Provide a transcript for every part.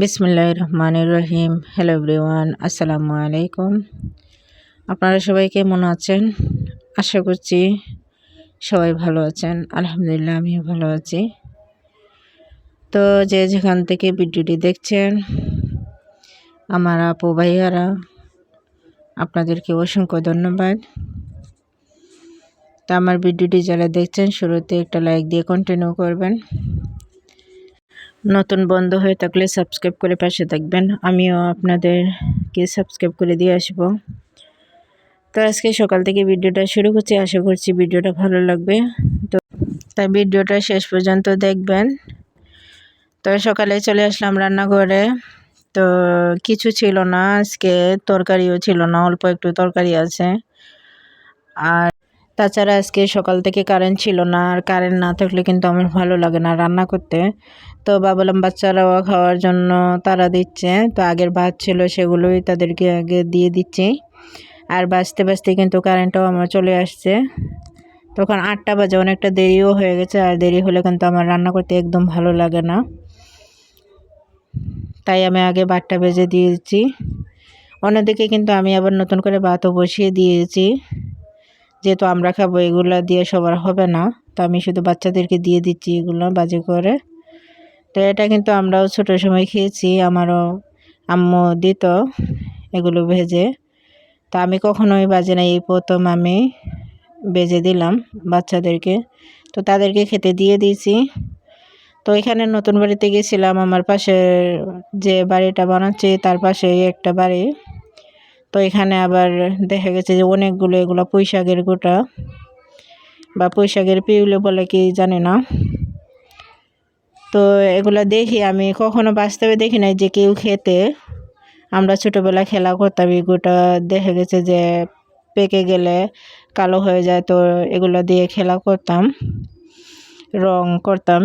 বিসমুল্লাহ রহমানুর রহিম hello everyone আসসালামু আলাইকুম। আপনারা সবাই কেমন আছেন? আশা করছি সবাই ভালো আছেন। আলহামদুলিল্লাহ, আমিও ভালো আছি। তো যে যেখান থেকে ভিডিওটি দেখছেন, আমার আপু, ভাইয়ারা, আপনাদেরকে অসংখ্য ধন্যবাদ। তা আমার ভিডিওটি যারা দেখছেন, শুরুতে একটা লাইক দিয়ে কন্টিনিউ করবেন। নতুন বন্ধ হয়ে থাকলে সাবস্ক্রাইব করে পাশে থাকবেন। আমিও আপনাদেরকে সাবস্ক্রাইব করে দিয়ে আসব। তো আজকে সকাল থেকে ভিডিওটা শুরু করছি। আশা করছি ভিডিওটা ভালো লাগবে। তো তাই ভিডিওটা শেষ পর্যন্ত দেখবেন। তো সকালে চলে আসলাম রান্নাঘরে। তো কিছু ছিল না। আজকে তরকারিও ছিল না। অল্প একটু তরকারি আছে। আর তাছাড়া আজকে সকাল থেকে কারেন্ট ছিল না, আর কারেন্ট না থাকলে কিন্তু আমার ভালো লাগে না রান্না করতে। তো ভাবলাম বাচ্চারাও খাওয়ার জন্য তারা দিচ্ছে। তো আগের ভাত ছিল সেগুলোই তাদেরকে আগে দিয়ে দিচ্ছি। আর বাঁচতে বাঁচতে কিন্তু কারেন্টটাও আমার চলে আসছে। তখন আটটা বাজে, অনেকটা দেরিও হয়ে গেছে, আর দেরি হলে কিন্তু আমার রান্না করতে একদম ভালো লাগে না। তাই আমি আগে ভাতটা ভেজে দিয়েছি। অন্যদিকে কিন্তু আমি আবার নতুন করে ভাতও বসিয়ে দিয়েছি। যেহেতু আমরা খাব, এগুলো দিয়ে সবার হবে না। তো আমি শুধু বাচ্চাদেরকে দিয়ে দিচ্ছি এগুলো বাজে করে। তো এটা কিন্তু আমরাও ছোটো সময় খেয়েছি, আমারও আম্মু দিত এগুলো ভেজে। তা আমি কখনোই বাজে না, এই প্রথম আমি বেজে দিলাম বাচ্চাদেরকে। তো তাদেরকে খেতে দিয়ে দিয়েছি। তো এখানে নতুন বাড়িতে গেছিলাম, আমার পাশের যে বাড়িটা বানাচ্ছে, তার পাশেই একটা বাড়ি। তো এখানে আবার দেখা গেছে যে অনেকগুলো এগুলো পুঁইশাকের গোটা বা পুঁইশাকের পিউলে বলে কি জানি না। তো এগুলো দেখি আমি, কখনো বাস্তবে দেখি নাই যে কেউ খেতে আমরা ছোটোবেলা খেলা করতাম এগুলো দেখা গেছে যে পেকে গেলে কালো হয়ে যায়, তো এগুলো দিয়ে খেলা করতাম, রং করতাম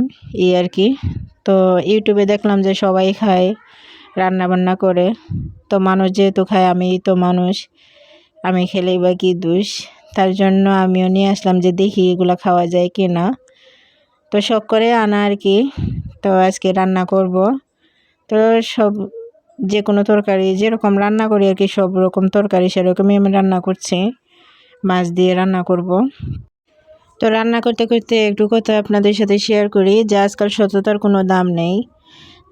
ই আর কি। তো ইউটিউবে দেখলাম যে সবাই খায় রান্না বান্না করে। তো মানুষ যেহেতু খায় আমি তো মানুষ, আমি খেলেই বা কী দোষ? তার জন্য আমিও নিয়ে আসলাম যে দেখি এগুলো খাওয়া যায় কি না তো শখ করে আনা আর কি। তো আজকে রান্না করব। তো সব যে কোনো তরকারি, যেরকম রান্না করি আর কি, সব রকম তরকারি সেরকমই আমি রান্না করছি। মাছ দিয়ে রান্না করব। তো রান্না করতে করতে একটু কথা আপনাদের সাথে শেয়ার করি যে আজকাল সততার কোনো দাম নেই।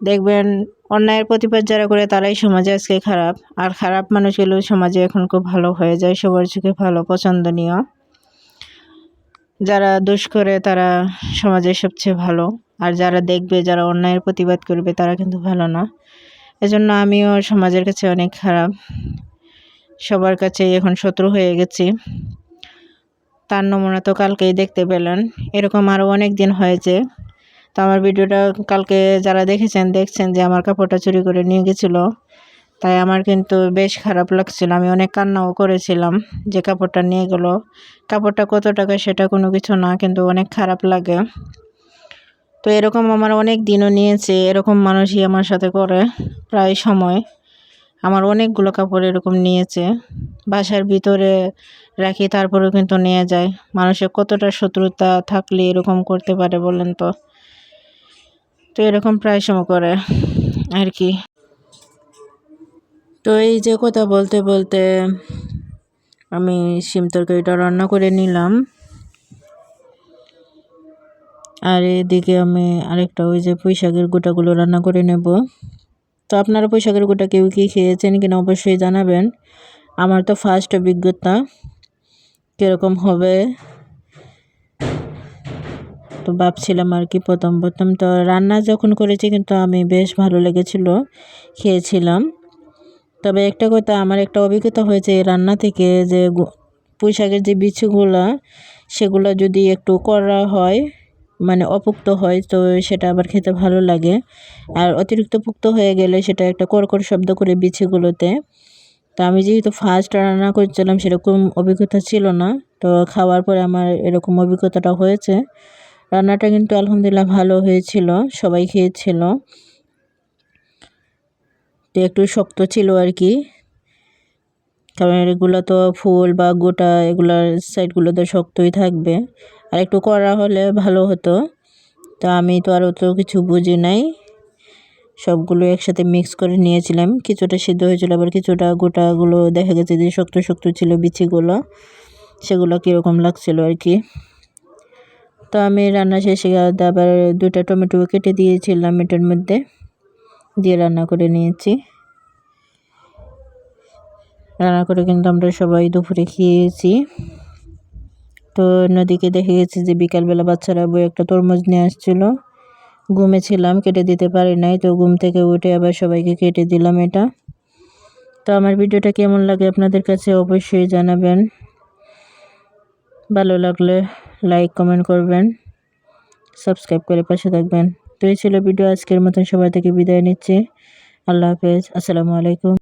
দেখবেন অন্যায়ের প্রতিবাদ যারা করে তারাই সমাজে আজকে খারাপ। আর খারাপ মানুষগুলো সমাজে এখন খুব ভালো হয়ে যায়, সবার চোখে ভালো, পছন্দনীয়। যারা দোষ করে তারা সমাজের সবচেয়ে ভালো। আর যারা দেখবে, যারা অন্যায়ের প্রতিবাদ করবে তারা কিন্তু ভালো না। এজন্য আমিও সমাজের কাছে অনেক খারাপ। সবার কাছে এখন শত্রু হয়ে গেছি। তার নমুনা তো কালকেই দেখতে পেলেন। এরকম আরও অনেক দিন হয়েছে। তো আমার ভিডিওটা কালকে যারা দেখেছেন, দেখছেন যে আমার কাপড়টা চুরি করে নিয়ে গেছিল। তাই আমার কিন্তু বেশ খারাপ লাগছিল। আমি অনেক কান্নাও করেছিলাম যে কাপড়টা নিয়ে গেল। কাপড়টা কত টাকা সেটা কোনো কিছু না, কিন্তু অনেক খারাপ লাগে। তো এরকম আমার অনেক দিনও নিয়েছে, এরকম মানুষই আমার সাথে করে প্রায় সময়। আমার অনেকগুলো কাপড় এরকম নিয়েছে। বাসার ভিতরে রাখি, তারপরেও কিন্তু নিয়ে যায়। মানুষের কতটা শত্রুতা থাকলে এরকম করতে পারে বলেন তো? তো এরকম প্রায় সময় করে আর কি। তো এই যে কথা বলতে বলতে আমি শিম তরকারিটা রান্না করে নিলাম। আর এদিকে আমি আরেকটা ওই যে পুঁইশাকের গোটাগুলো রান্না করে নেব। তো আপনারা পুঁইশাকের গোটা কেউ কি খেয়েছেন কিনা অবশ্যই জানাবেন। আমার তো ফার্স্ট অভিজ্ঞতা, কীরকম হবে? তো ভাবছিলাম আর কি প্রথম প্রথম তো রান্না যখন করেছি কিন্তু আমি বেশ ভালো লেগেছিল, খেয়েছিলাম। তবে একটা কথা, আমার একটা অভিজ্ঞতা হয়েছে এই রান্না থেকে যে পুঁই শাকের যে বিচুগুলো, সেগুলো যদি একটু করা হয় মানে অপুক্ত হয়, তো সেটা আবার খেতে ভালো লাগে। আর অতিরিক্ত পুক্ত হয়ে গেলে সেটা একটা কড়কড় শব্দ করে বিছিগুলোতে তো আমি যেহেতু ফার্স্ট রান্না করছিলাম, সেরকম অভিজ্ঞতা ছিল না, তো খাওয়ার পরে আমার এরকম অভিজ্ঞতাটা হয়েছে। রান্নাটা কিন্তু আলহামদুলিল্লাহ ভালো হয়েছিল, সবাই খেয়েছিল। তো একটু শক্ত ছিল আর কি। কারণ এগুলো তো ফুল বা গোটা এগুলোর সাইডগুলো তো শক্তই থাকবে। আর একটু করা হলে ভালো হতো। তা আমি তো আর অত কিছু বুঝি নাই। সবগুলো একসাথে মিক্স করে নিয়েছিলাম। কিছুটা সিদ্ধ হয়েছিল, আবার কিছুটা গোটাগুলো দেখা গেছে যে শক্ত শক্ত ছিল বিচিগুলো। সেগুলো কীরকম লাগছিল আর কি। তো আমি রান্না শেষে আবার দুটা টমেটো কেটে দিয়েছিলাম এটার মধ্যে, দিয়ে রান্না করে নিয়েছি। রান্না করে কিন্তু আমরা সবাই দুপুরে খেয়েছি। তো নদীকে দেখে গেছি যে বিকালবেলা বাচ্চারা বই একটা তরমুজ নিয়ে আসছিল। ঘুমে ছিলাম, কেটে দিতে পারি নাই, তো ঘুম থেকে উঠে আবার সবাইকে কেটে দিলাম এটা। তো আমার ভিডিওটা কেমন লাগে আপনাদের কাছে অবশ্যই জানাবেন। ভালো লাগলে লাইক কমেন্ট করবেন। সাবস্ক্রাইব করে পাশে থাকবেন। তো এই ছিল ভিডিও আজকের মতন। সবাই থেকে বিদায় নিচ্ছি। আল্লাহ হাফেজ। আসসালামু আলাইকুম।